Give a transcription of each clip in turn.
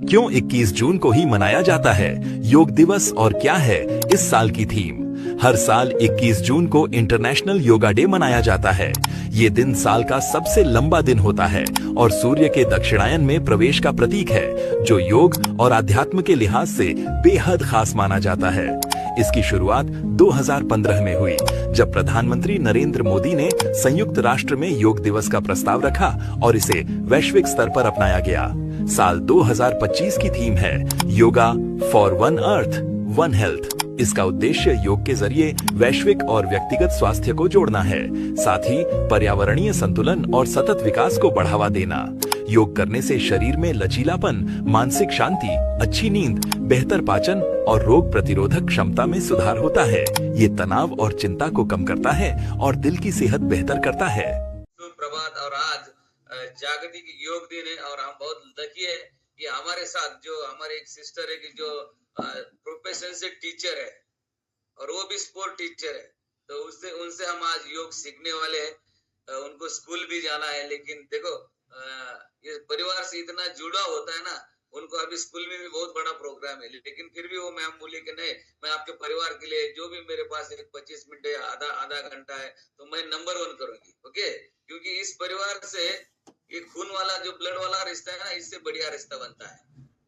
क्यों 21 जून को ही मनाया जाता है? योग दिवस और क्या है इस साल की थीम? हर साल 21 जून को इंटरनेशनल योगा डे मनाया जाता है। ये दिन साल का सबसे लंबा दिन होता है और सूर्य के दक्षिणायन में प्रवेश का प्रतीक है, जो योग और आध्यात्म के लिहाज से बेहद खास माना जाता है। इसकी शुरुआत 2015 में हुई, जब प्रधानमंत्री नरेंद्र मोदी ने संयुक्त राष्ट्र में योग दिवस का प्रस्ताव रखा और इसे वैश्विक स्तर पर अपनाया गया। साल 2025 की थीम है yoga for one earth, one health. इसका उद्देश्य योग के ज़रिए वैश्विक और व्यक्तिगत स्वास्थ्य को जोड़ना है, साथ ही पर्यावरणीय संतुलन और सतत विकास को बढ़ावा देना। योग करने से शरीर में लचीलापन, मानसिक शांति, अच्छी नींद, बेहतर पाचन और रोग प्रतिरोधक क्षमता में सुधार होता है। ये तनाव और चिंता को कम करता है और दिल की सेहत बेहतर करता है। जागतिक योग दिन है और हम बहुत लकी है कि हमारे साथ जो हमारे एक सिस्टर है कि जो प्रोफेशन से टीचर है और वो भी स्पोर्ट टीचर है। तो उससे, उनसे हम आज योग सीखने वाले हैं। उनको स्कूल भी जाना है, लेकिन देखो ये परिवार से इतना जुड़ा होता है ना, उनको अभी स्कूल में भी बहुत बड़ा प्रोग्राम है। लेकिन फिर भी वो मैम बोली कि नहीं, मैं आपके परिवार के लिए जो भी मेरे पास एक पच्चीस मिनट आधा आधा घंटा है तो मैं नंबर वन करूँगी ओके क्योंकि इस परिवार से ये खून वाला जो ब्लड वाला रिश्ता है ना, इससे बढ़िया रिश्ता बनता है।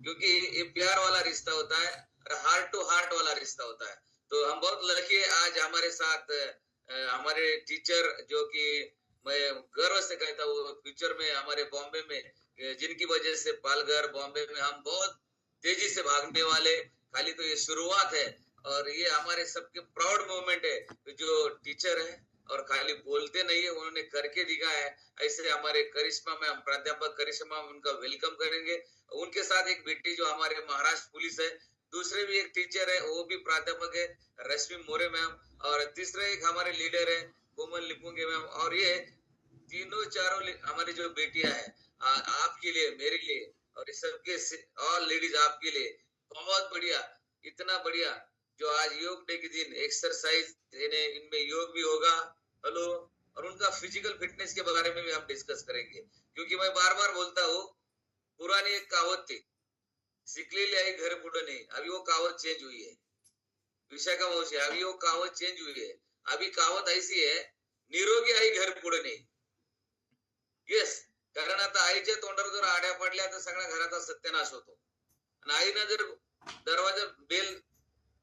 क्योंकि ये प्यार वाला रिश्ता होता है और हार्ट टू हार्ट वाला रिश्ता होता है। तो हम बहुत है आज हमारे साथ हमारे टीचर जो कि मैं गर्व से कहता हूँ फ्यूचर में हमारे बॉम्बे में, जिनकी वजह से पालघर, बॉम्बे में हम बहुत तेज़ी से भागने वाले। खाली तो ये शुरुआत है और ये हमारे सबके प्राउड मोमेंट है। जो टीचर है और खाली बोलते नहीं है, उन्होंने करके दिखाया है। ऐसे हमारे करिश्मा मैम, प्राध्यापक करिश्मा उनका वेलकम करेंगे। उनके साथ एक बेटी जो हमारे महाराष्ट्र पुलिस है, दूसरे भी एक टीचर है, वो भी प्राध्यापक है, रश्मि मोरे मैम, और तीसरे एक हमारे लीडर है, कोमल लिपुंगे मैम। और ये तीनों चारों हमारी जो बेटियाँ हैं आपके लिए, मेरे लिए, और इस सबके ऑल लेडीज़ आपके लिए, बहुत बढ़िया, इतना बढ़िया, जो आज योग डे के दिन एक्सरसाइज इनमें योग भी होगा। हेलो और उनका फिजिकल फिटनेस के बारे में भी हम डिस्कस करेंगे। क्योंकि मैं बार बार बोलता हूँ पुरानी एक कहावत थी सिकलेली आई घर बुढ़ नहीं अभी वो कहावत चेंज हुई है। विशाखा मौसी अभी वो कहावत चेंज हुई है। अभी कहावत ऐसी है निरोगी आई घर पुढे नाही येस कारण आता आईच्या तोंडावर जर आड्या पडल्या तर सगळ्या घराचा सत्यानाश होतो. आणि आईनं जर दरवाजा बेल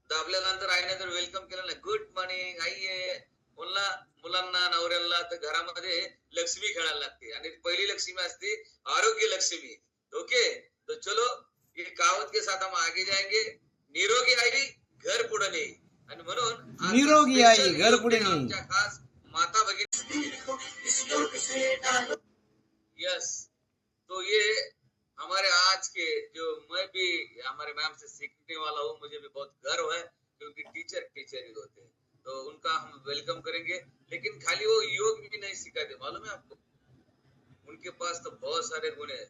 दाबल्यानंतर आईने जर वेलकम केलं ना गुड मॉर्निंग आई मुलांना नवऱ्याला तर घरामध्ये लक्ष्मी खेळायला लागते. आणि पहिली लक्ष्मी असते आरोग्य लक्ष्मी. ओके? तो चलो ये कहावत के साथ हम आगे जाएँगे. निरोगी आई घर पुढे नाही. आणि म्हणून निरोगी आई, घर पुढे. आमच्या खास माता भगिनी यस तो ये हमारे आज के जो मैं भी हमारे मैम से सीखने वाला हूँ मुझे भी बहुत गर्व है क्योंकि टीचर टीचर ही होते हैं। तो उनका हम वेलकम करेंगे। लेकिन खाली वो योग भी नहीं सिखाते, मालूम है आपको? उनके पास तो बहुत सारे गुण है,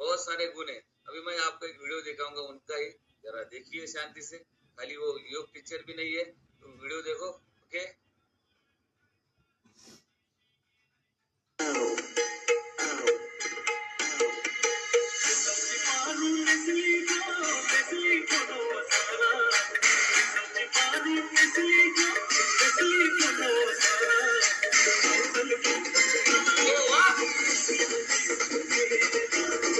बहुत सारे गुण है। अभी मैं आपको एक वीडियो दिखाऊँगा, उनका ही। जरा देखिए शांति से। खाली वो योग टीचर भी नहीं है तो वीडियो देखो ओके Oh, Thank you.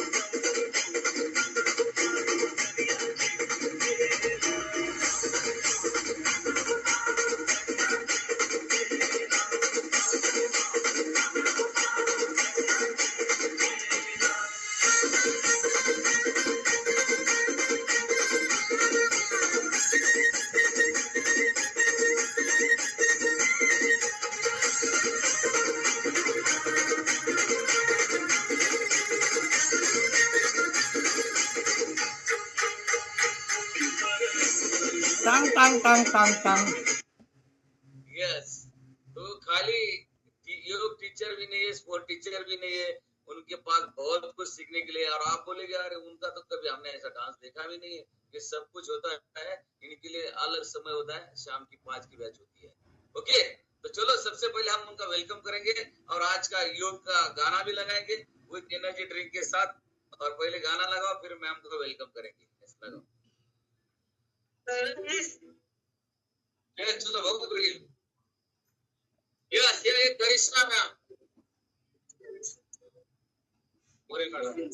टांग टांग टांग टांग यस तो खाली टी- योग टीचर भी नहीं है स्पोर्ट टीचर भी नहीं है, उनके पास बहुत कुछ सीखने के लिए और आप बोलेगे, अरे, उनका तो कभी हमने ऐसा डांस देखा भी नहीं है। ये सब कुछ होता है, इनके लिए अलग समय होता है, शाम की पाँच की बैच होती है। ओके? तो चलो, सबसे पहले हम उनका वेलकम करेंगे, और आज का योग का गाना भी लगाएँगे विथ एनर्जी ड्रिंक के साथ, और पहले गाना लगाओ, फिर मैम को वेलकम करेंगे। लगाओ। Yes, चलो बहुत बढ़िया यस ये करिश्मा मैम पूरे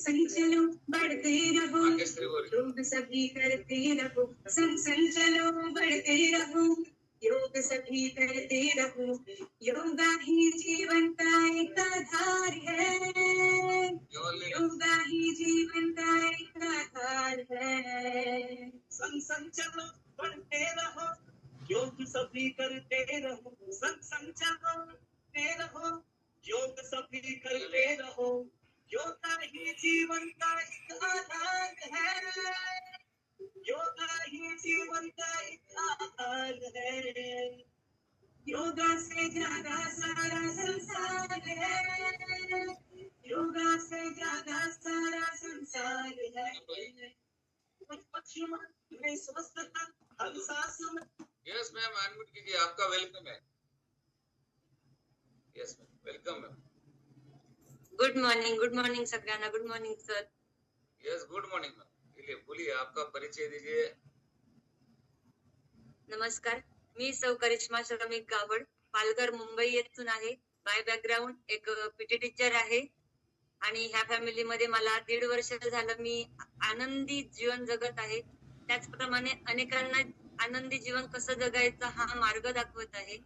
संचलो बढ़ते रहो आर्केस्ट्री बोल योग सभी करते रहो संग संचलो बढ़ते रहो योग सभी करते रहो योगा ही जीवन का एक आधार है योगा ही जीवन का एक आधार है संग संग चलो बढ़ते रहो योग सभी करते रहो संग संग चलो बढ़ते रहो योग सभी करते रहो योगा ही जीवन का एक आधार है। योगा ही जीवन का आधार है। योगा से ज़्यादा सारा संसार है। योगा से ज़्यादा सारा संसार है। कुछ पक्षी में स्वस्थता हर सांस में। यस मैम अनम्यूट कीजिए आपका वेलकम है। Yes ma'am welcome ma'am good morning good morning सगळ्यांना good morning sir yes good morning ma'am बोलिए बोलिए आपका परिचय दीजिए। नमस्कार मी सौ करिश्मा श्रमिक गावड पालघर मुंबई येथून आहे. बाय बॅकग्राऊंड एक पीटी टीचर आहे. आणि ह्या फॅमिलीमध्ये मला दीड वर्ष झालं मी आनंदी जीवन जगत आहे. त्याचप्रमाणे अनेकांना आनंदी जीवन कसं जगायचं हा मार्ग दाखवत आहे.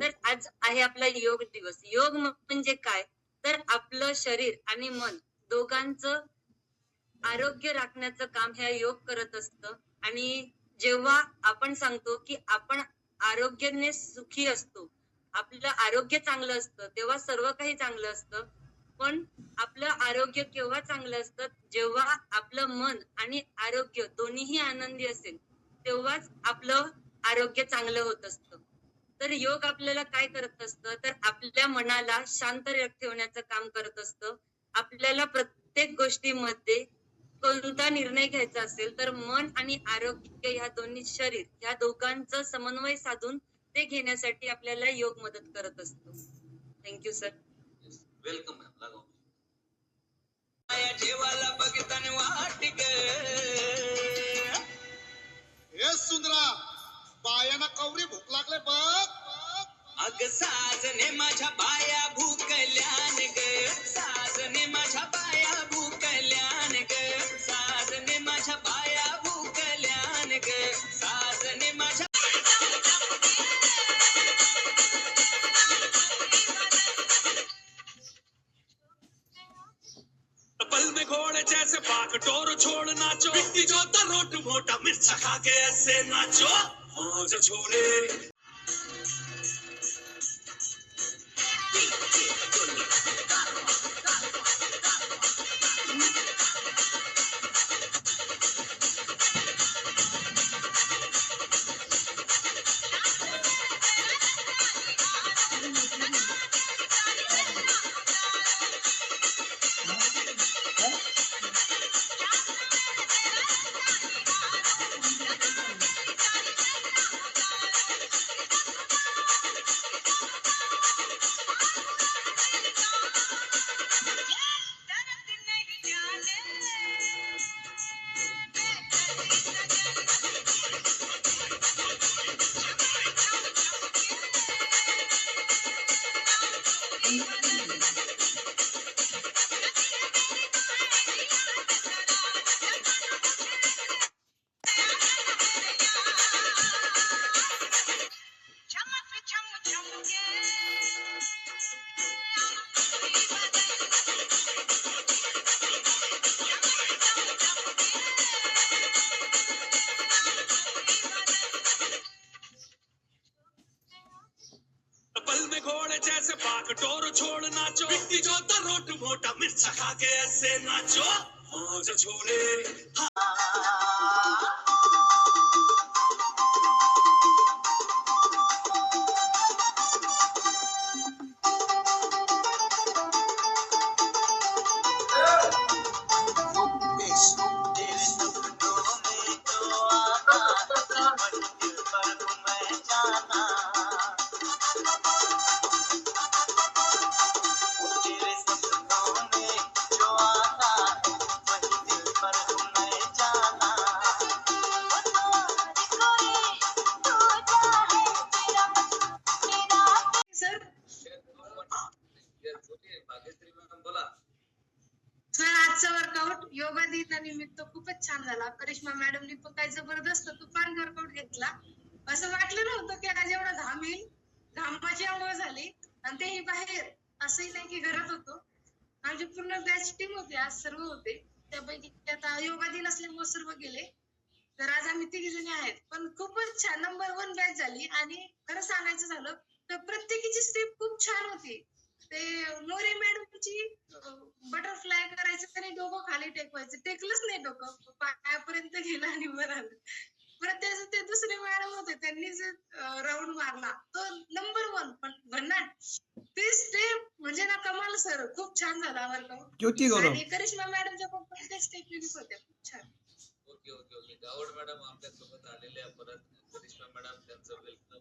तर आज आहे आपला योग दिवस. योग म्हणजे काय? तर आपलं शरीर आणि मन दोघांचं आरोग्य राखण्याचं काम हे योग करत असतं. आणि जेव्हा आपण सांगतो की आपण आरोग्याने सुखी असतो आपलं आरोग्य चांगलं असतं तेव्हा सर्व काही चांगलं असतं. पण आपलं आरोग्य केव्हा चांगलं असतं? जेव्हा आपलं मन आणि आरोग्य दोन्हीही आनंदी असेल तेव्हाच आपलं आरोग्य चांगलं होत असतं. तर योग आपल्याला काय करत असतं? तर आपल्या मनाला शांत ठेवण्याचं काम करत असतं. आपल्याला प्रत्येक गोष्टीमध्ये कोणता निर्णय घ्यायचा असेल तर मन आणि आरोग्य ह्या दोन्ही शरीर ह्या दोघांचं समन्वय साधून ते घेण्यासाठी आपल्याला योग मदत करत असतो. थँक्यू सर वेलकम बघताना हे सुंदरा बायाना कवरी भूक लागले बघ. अग साजने माझ्या बाया भूकल्यान ग. साजने माझ्या बाया भूकल्यान जैसे भाग टोर छोड़ नाचो। जो तो रोट मोटा मिर्चा खा के ऐसे नाचो। छोड़े कटोर टोर छोड़ नाचो। व्यक्ति जो तो रोट मोटा मिर्चा खा के ऐसे नाचो। मौज छोड़े खूपच झाला. करिश्मा मॅडमनी पण काय जबरदस्त तुफान वर्कआउट घेतला. असं वाटलं नव्हतं की आज एवढा घाम येईल. घामाची आंघोळ झाली आणि तेही बाहेर. असंही नाही की घरात होतो. आमची पूर्ण बॅच टीम होती आज सर्व होते. त्यापैकी आता योगा दिन असल्यामुळे सर्व गेले. तर आज आम्ही तिघी जणी आहेत. पण खूपच छान नंबर वन बॅच झाली आणि खरं सांगायचं झालं तर प्रत्येकीची स्टेप खूप छान होती. ते मोरे मॅडमची बटरफ्लाय करायचं आणि डोकं खाली टेकवायचं. टेकलंच नाही डोकं. पायापर्यंत गेलं आणि वर आलं. परत त्याचं ते दुसरे मॅडम होते त्यांनी जे राऊंड मारला तो नंबर वन पण भन्नाट. ते स्टेप म्हणजे ना कमाल सर खूप छान झाला गौरव? आणि करिश्मा मॅडमच्या पण प्रत्येक स्टेप युनिक होत्या खूप छान. Okay okay okay. Gawad madam आपल्यासोबत आलेले आहे परत करिश्मा मॅडम त्यांचं welcome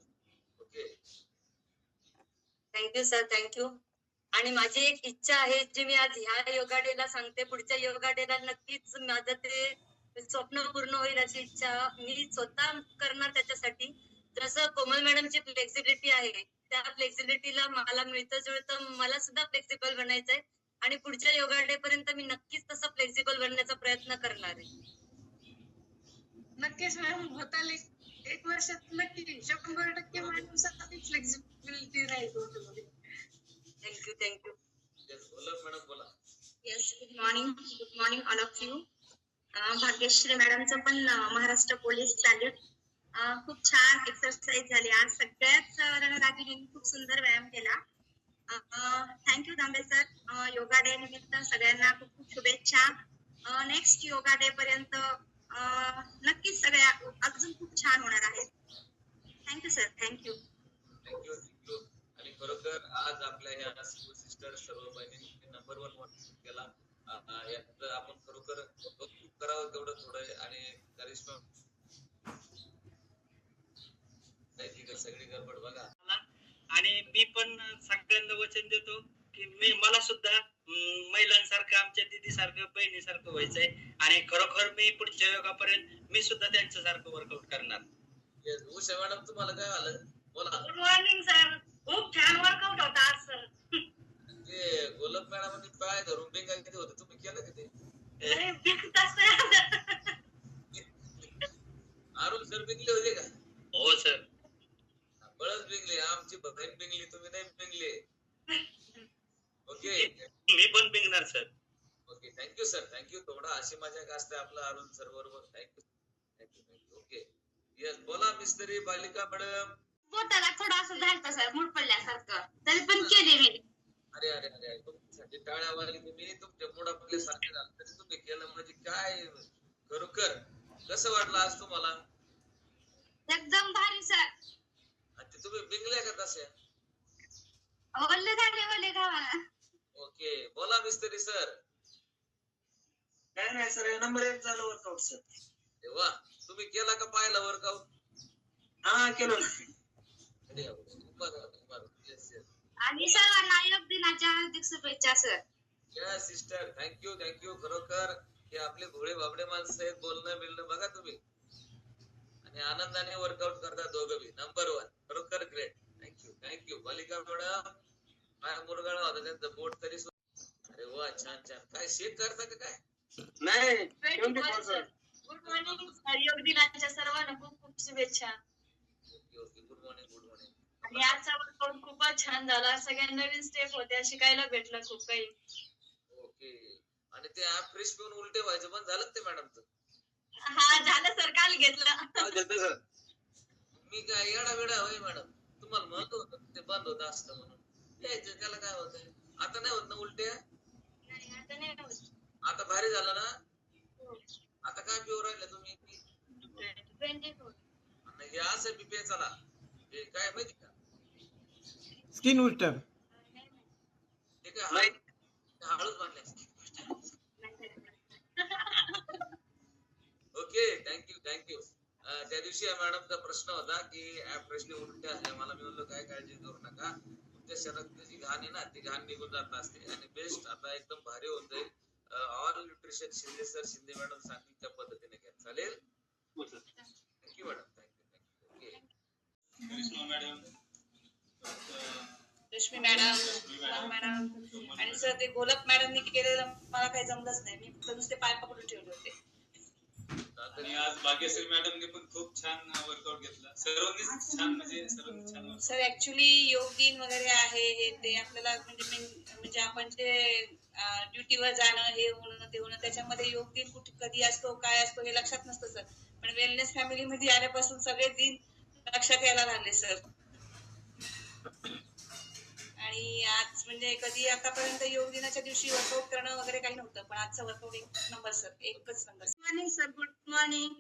okay. Thank you sir thank you आणि माझी एक इच्छा आहे जी मी आज ह्या योगा डेला सांगते पुढच्या योगा डेला नक्कीच माझं ते स्वप्न पूर्ण होईल अशी इच्छा मी स्वतः करणार त्याच्यासाठी. जसं कोमल मॅडमची फ्लेक्सिबिलिटी आहे त्या फ्लेक्सिबिलिटीला मला मिळतं जुळतं मला सुद्धा फ्लेक्सिबल बनायचंय. आणि पुढच्या योगा डे पर्यंत मी नक्कीच तसं फ्लेक्सिबल बनण्याचा प्रयत्न करणार आहे. नक्कीच मॅम होताले एक- वर्षात नक्की शंभर टक्के मॅडम फ्लेक्झिबिलिटी राहील तुमच्यामध्ये. Thank you thank you Yes, बोला मॅडम बोला. Yes good morning good morning all of you Bhagyashree मॅडमचं पण अं, महाराष्ट्र पोलीस चालेल खूप छान एक्सरसाइज झाली. आज सगळ्याच रणरागिणींनी खूप सुंदर व्यायाम केला. Thank you Dambe sir yoga day निमित्त सगळ्यांना खूप खूप शुभेच्छा. नेक्स्ट योगा डे पर्यंत नक्कीच सगळ्या अजून खूप छान होणार आहेत. थँक्यू सर थँक्यू खरोखर आज आपल्या ह्या स्कूल सिस्टर सर्व बहिणींनी नंबर वन वन केला. यात आपण खरोखर कौतुक करावं तेवढं थोडं आहे आणि करिश्मा सगळी गडबड बघा. आणि मी पण सगळ्यांना वचन देतो की मी मला सुद्धा महिलांसारखं आमच्या दिदी सारखं बहिणीसारखं व्हायचंय. आणि खरोखर मी पुढच्या योगापर्यंत मी सुद्धा त्यांच्यासारखं वर्कआउट करणार. उषा मॅडम तुम्हाला काय आलं? बोला. गुड मॉर्निंग सर खूप छान वर्कआउट होता आज सर ते गोलप मॅडम पाय धरून बिंगा किती होते. तुम्ही केलं तास नाही अरुण सर बिंगले होते का? हो सर बळच बिंगले. आमची बहीण बिंगली तुम्ही नाही बिंगले. ओके. मी पण बिंगणार sir okay thank you sir thank you थोडा अशी मजा का असते आपला अरुण सर बरोबर. Thank you thank you thank you okay yes बोला मिस्त्री बालिका मॅडम. बोटाला थोडं असं झालं सर मूड पडल्यासारखं. तरी पण केले मी. अरे अरे अरे तुमच्यासाठी टाळ्या वाजली तुम्ही तुमच्या मुडा सारखे झाले. तरी तुम्ही केलं म्हणजे काय? खरोखर? कसं वाटलं आज तुम्हाला? एकदम भारी सर आणि तुम्ही बिंगल्या का तसे? ओले झाले ओले गावाला. ओके बोला मिस्त्री सर काय नाही सर नंबर एक झालं वर्कआउट सर तेव्हा तुम्ही केला का पाहिला वर्कआउट हा केलो ना. आणि सर्वांना योग दिनाच्या हार्दिक शुभेच्छा सर या सिस्टर थँक्यू थँक्यू खरोखर. हे आपले भोळे बाबडे माणसं आहेत बोलणं बिलणं बघा तुम्ही. आणि आनंदाने वर्कआउट करता दोघं बी. नंबर वन खरोखर great thank you thank you Balika madam काय मुरगाळा होता त्यांचं बोट तरी सु- अरे वा छान छान. काय शेक करता का काय? नाही गुड मॉर्निंग योग दिनाच्या सर्वांना खूप खूप शुभेच्छा. गुड मॉर्निंग गुड मॉर्निंग आणि आजचा वर्कआउट खूपच छान झाला. सगळ्या नवीन स्टेप होत्या शिकायला भेटलं खूप काही. ओके. आणि ते ऍप फ्रेश पिऊन उलटे व्हायचं पण झालं ते मॅडमचं हा झालं सर काल घेतलं. मी काय येडा वेडा होय मॅडम तुम्हाला म्हणत होतं ते बंद होत असतं म्हणून? यायचं त्याला काय होतंय? आता नाही होत ना उलट्या? नाही, आता नाही होत. आता भारी झालं ना? हो. आता काय पिऊ राहिले तुम्ही? 24. आणि हे असं बी पेचाला. हे काय माहिती का? स्किन बांधले ओके थँक्यू थँक्यू त्या दिवशी या मॅडमचा प्रश्न होता की प्रश्न उलटे असल्या मला मी म्हणलो काय काळजी करू नका. तुमच्या शरीरात जी घाण आहे ना ती घाण निघून जात असते आणि बेस्ट आता एकदम भारी होऊन जाईल. All nutrition Shinde sir Shinde madam सांगतील त्या पद्धतीने घ्या. चालेल? Thank you madam thank you thank you okay madam Rashmi madam madam आणि सर ते गोलप मॅडमनी केलेलं मला काही जमलंच नाही. मी फक्त नुसते पाय पकडून ठेवले होते. आणि आज भाग्यश्री मॅडमने पण खूप छान वर्कआउट घेतला. सर्वांनीच छान म्हणजे सर्वांनी छान सर ऍक्च्युली योग दिन वगैरे आहे हे ते आपल्याला म्हणजे म्हणजे आपण जे ड्युटीवर जाणं हे होणं ते होणं त्याच्यामध्ये योग दिन कुठे कधी असतो काय असतो हे लक्षात नसतं सर. पण वेलनेस फॅमिली मध्ये आल्यापासून सगळे दिन लक्षात यायला लागले सर. आणि आज म्हणजे कधी आतापर्यंत योग दिनाच्या दिवशी वर्कआउट करणं वगैरे काही नव्हतं पण आजचं वर्कआउट एक नंबर सर एकच number morning sir good morning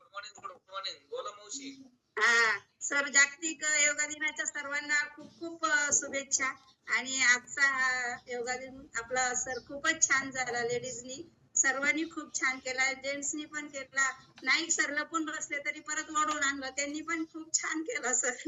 good morning good morning बोला मावशी. हा सर जागतिक योगा दिनाच्या सर्वांना खूप खूप शुभेच्छा. आणि आजचा हा योगा दिन आपला सर खूपच छान झाला लेडीजनी सर्वांनी खूप छान केला जेंट्सनी पण केला. नाईक सर लपून बसले तरी परत ओढून आणलं त्यांनी पण खूप छान केला सर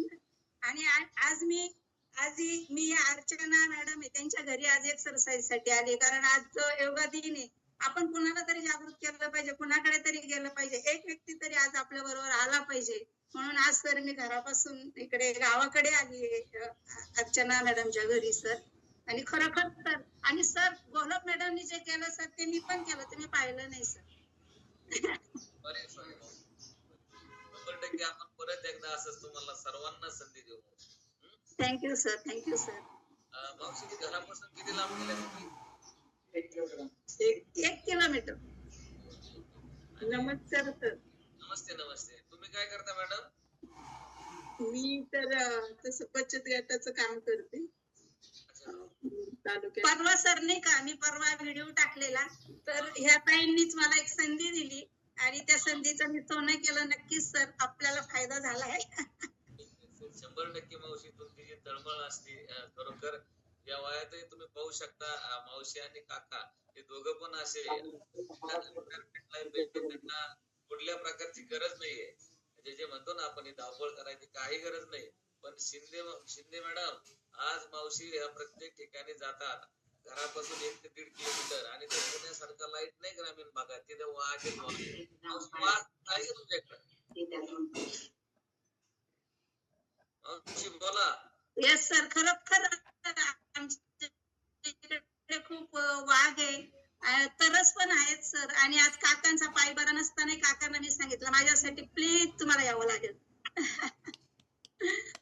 आणि आज मी आज मी या अर्चना मॅडम आहे त्यांच्या घरी आज एक्सरसाइजसाठी आले. कारण आज योगा दिन आहे. आपण कुणाला तरी जागृत केलं पाहिजे कुणाकडे तरी गेलं पाहिजे. एक व्यक्ती तरी आज आपल्या बरोबर आला पाहिजे. म्हणून आज सर मी घरापासून इकडे गावाकडे आली अर्चना मॅडमच्या घरी सर. आणि खरोखर सर आणि सर गोलप मॅडमनी जे केलं सर ते मी पण केलं. तुम्ही पाहिलं नाही सर. टक्के आपण परत एकदा असंच तुम्हाला सर्वांना संधी देऊ. थँक्यू सर थँक्यू सर मावशी घरापासून किती लांब गेल्या तुम्ही एक एक किलोमीटर. नमस्कार सर नमस्ते नमस्ते. तुम्ही काय करता मॅडम मी तर तसं बचत गटाचं काम करते. परवा सर नाही का मी परवा व्हिडिओ टाकलेला. तर ह्या ताईंनीच मला एक संधी दिली. आणि त्या संधीचं मी सोनं केलं नक्कीच सर आपल्याला फायदा झाला आहे. शंभर टक्के मावशी तुमची जी तळमळ असते खरोखर या वयातही तुम्ही पाहू शकता मावशी आणि काका हे दोघं पण असे त्यांना कुठल्या प्रकारची गरज नाहीये. जे जे म्हणतो ना आपण धावपळ करायची काही गरज नाही. पण शिंदे शिंदे मॅडम आज मावशी या प्रत्येक ठिकाणी जातात. घरापासून एक ते दीड किलोमीटर आणि ते पुण्यासारखा लाइट नाही ग्रामीण भागात. तिथे वाघ आहेत, मावशी, वाघ आहे तुमच्याकडे? येस सर खरोखर आमच्या खूप वाघ आहे. अ, तरस पण आहेत सर आणि आज काकांचा पाय बरा नसताना काकांना मी सांगितलं. माझ्यासाठी प्लीज तुम्हाला यावं लागेल.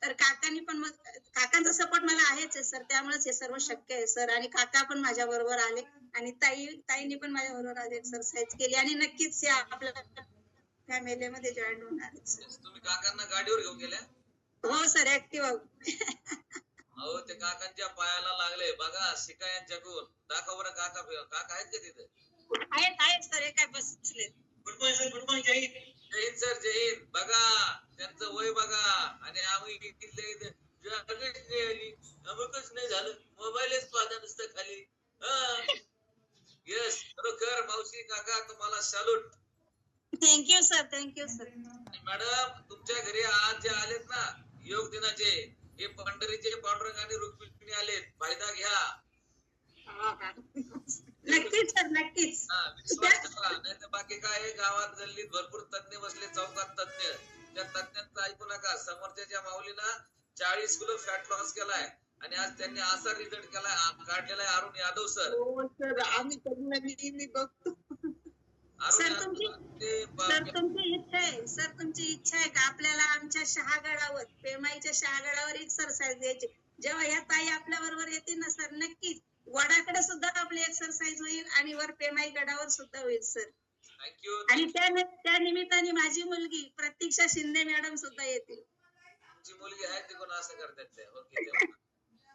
तर काकांनी पण मग काकांचा सपोर्ट मला आहेच आहे सर त्यामुळेच हे सर्व शक्य आहे सर आणि काका पण माझ्या बरोबर आले. आणि ताई ताईंनी पण माझ्या बरोबर आज एक्सरसाइज केली. आणि नक्कीच या आपल्या फॅमिलीमध्ये जॉईन होणार तुम्ही काकांना गाडीवर घेऊन गेल्या? हो सर ऍक्टिव्ह अहो ते काकांच्या पायाला लागले. बघा शिका यांच्याकडून. दाखव बरं काका काका आहेत का तिथे? आहेत आहेत सर हे काय बसले. Good morning sir good morning जय हिंद. जय हिंद सर जय हिंद. बघा त्यांचं वय बघा. आणि आम्ही अमुकच नाही झालं. मोबाईलच पाहता नुसतं खाली. येस खरोखर मावशी काका तुम्हाला salute thank you sir thank you sir madam तुमच्या घरी आज जे आलेत ना योग दिनाचे हे पंढरीचे पांडुरंग आणि रुक्मिणी आलेत. फायदा घ्या. नक्कीच सर नक्कीच. नाही तर बाकी काय गावात गल्लीत भरपूर तज्ञ बसले चौकात तज्ञ. त्या तज्ञांचं ऐकू नका. समोरच्या माऊलीना चाळीस किलो फॅट लॉस केलाय आणि आज त्यांनी असा रिझल्ट केलाय. काढलेला आहे अरुण यादव सर. हो सर. आम्ही नेहमी बघतो. सर तुमची सर तुमची इच्छा आहे. सर तुमची इच्छा आहे का आपल्याला आमच्या शहागडावर पेमाईच्या शहागडावर एक्सरसाइज द्यायची? जेव्हा या ताई आपल्या बरोबर येतील ना सर नक्कीच. वडाकडे सुद्धा आपली एक्सरसाइज होईल आणि वर पेमाई गडावर सुद्धा होईल सर. थँक्यू आणि त्या त्या निमित्ताने माझी मुलगी प्रतीक्षा शिंदे मॅडम सुद्धा येतील. तुमची मुलगी आहे ती कोण असं करतात ते. ओके.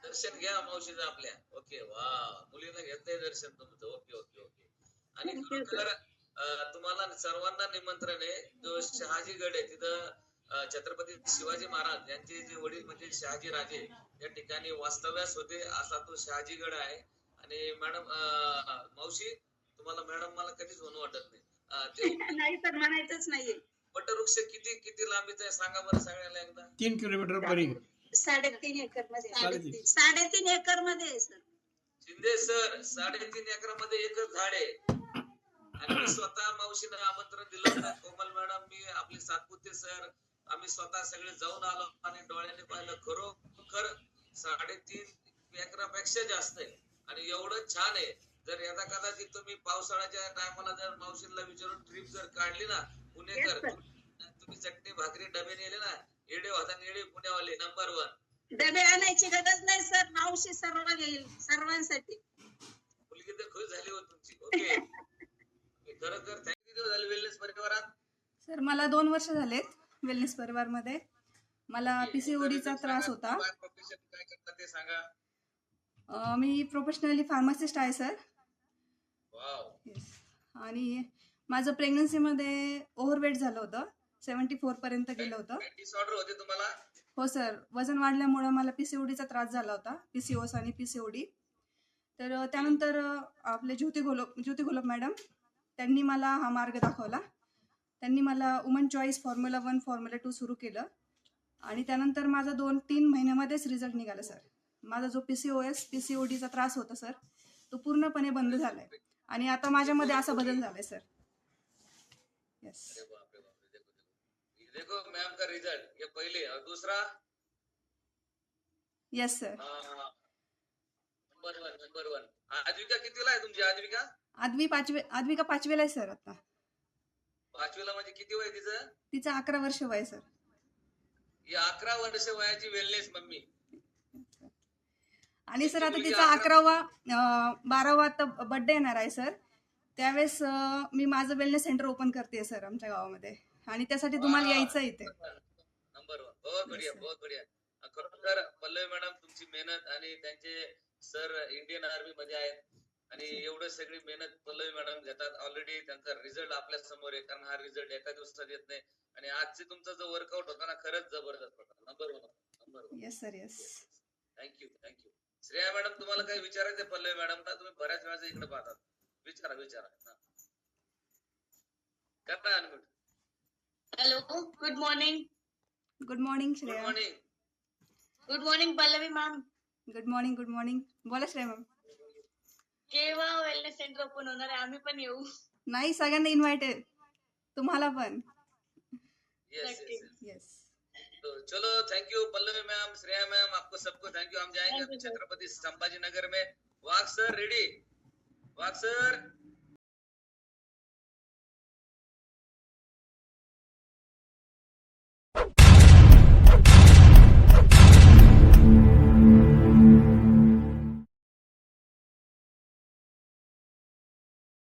दर्शन घ्या मावशीचं आपल्या. ओके वा. मुलीनं घेतलंय दर्शन तुमचं. Okay okay okay. आणि Thank you, खरोखर अं, तुम्हाला सर्वांना निमंत्रण आहे. जो शहाजीगड आहे तिथं छत्रपती शिवाजी महाराज यांचे जे वडील म्हणजे शहाजी राजे या ठिकाणी वास्तव्यास होते असा तो शहाजीगड आहे. आणि मॅडम मावशी तुम्हाला मॅडम मला कधीच म्हणू वाटत नाही. नाही सर म्हणायचंच नाहीये. वटवृक्ष किती किती लांबीचा आहे सांगा बरं सगळ्याला एकदा. तीन किलोमीटर पर्यंत. साडेतीन एकरमध्ये. साडेतीन. एकरमध्ये आहे सर. शिंदे सर साडेतीन एकरामध्ये एकच झाड आहे. आणि स्वतः मावशीनं आमंत्रण दिलं होतं. कोमल मॅडम मी आपले सातपुते सर आम्ही स्वतः सगळे जाऊन आलो आणि डोळ्याने पाहिलं खरोखर साडेतीन एकरापेक्षा जास्त आहे. आणि एवढं छान आहे. जर यदा कदाचित तुम्ही पावसाळ्याच्या टायमाला जर मावशीला विचारून ट्रिप जर काढली ना पुणेकर. तुम्ही चटणी भाकरी डबे नेले ना येडे होता नेडे पुण्यावाले नंबर वन डबे आणायची गरज नाही सर मावशी सर्व घेईल सर्वांसाठी. मुलगी तर खुश झाली हो तुमची. ओके खरं तर थँक्यू दिवस झाले वेलनेस परिवारात? सर मला दोन वर्ष झालेत वेलनेस परिवारमध्ये. मला पीसीओडीचा त्रास होता. काय प्रोफेशन काय करता ते सांगा. अं, मी प्रोफेशनली फार्मासिस्ट आहे सर. वाव आणि माझं प्रेग्नन्सीमध्ये ओव्हरवेट झालं होतं. सेवन्टी फोर पर्यंत गेलं होतं. डिसऑर्डर होते तुम्हाला? हो सर. वजन वाढल्यामुळं मला पीसीओडीचा त्रास झाला होता. पीसीओस आणि पीसीओडी तर अ, त्यानंतर अ, आपले ज्योती घोलप ज्योती घोलप मॅडम त्यांनी मला हा मार्ग दाखवला. त्यांनी मला woman choice formula one formula two सुरू केलं. आणि त्यानंतर माझा दोन तीन महिन्यामध्येच रिझल्ट निघाला सर माझा जो P C O S P C O डीचा त्रास होता सर तो पूर्णपणे बंद झालाय. आणि आता माझ्यामध्ये असा बदल झालाय सर येस अरे बाप रे बाप रे देखो देखो. ये देखो मैम का रिजल्ट ये पहले और दूसरा? Yes sir number one number one आजविका कितीला आहे तुमची आजविका? आदवी पाचवी आदविका पाचवीला आहे सर आता? पाचवीला म्हणजे किती वय तिचं? तिचं अकरा वर्ष वय सर. ही अकरा वर्ष वयाची वेलनेस मम्मी. आणि सर आता तिचा अकरा- अकरावा अं, बारावा आता बर्थडे येणार आहे सर. त्यावेळेस अं, मी माझं वेलनेस सेंटर ओपन करते सर आमच्या गावामध्ये. आणि त्यासाठी तुम्हाला यायचं आहे इथे. नंबर वन बहुत बढिया बहुत बढिया. खरोखर पल्लवी मॅडम तुमची मेहनत आणि त्यांचे सर इंडियन आर्मी मध्ये आहेत. आणि एवढं सगळी मेहनत पल्लवी मॅडम घेतात. ऑलरेडी त्यांचा रिझल्ट आपल्यासमोर आहे. कारण हा रिझल्ट एका दिवसात येत नाही. आणि आजचे तुमचा जो वर्कआउट होता ना खरंच जबरदस्त होता. Number one number one yes sir yes thank you thank you Shreya madam तुम्हाला काही विचारायचं पल्लवी मॅडमला तुम्ही बऱ्याच वेळा इकडे पाहतात. विचारा विचारा. हा. करा unmute hello good morning good morning good Shreya morning good morning Pallavi ma'am good morning good morning बोला श्रेया मॅम केव्हा वेलनेस सेंटर ओपन होणार आहे? आम्ही पण येऊ. नाही सगळ्यांना इन्व्हायटेड तुम्हाला पण. यस यस येस तो चलो thank you Pallavi ma'am Shreya ma'am आपको सबको थैंक यू हम जाएंगे Thank अभी you, sir. छत्रपति संभाजी नगर में. Walk sir ready walk sir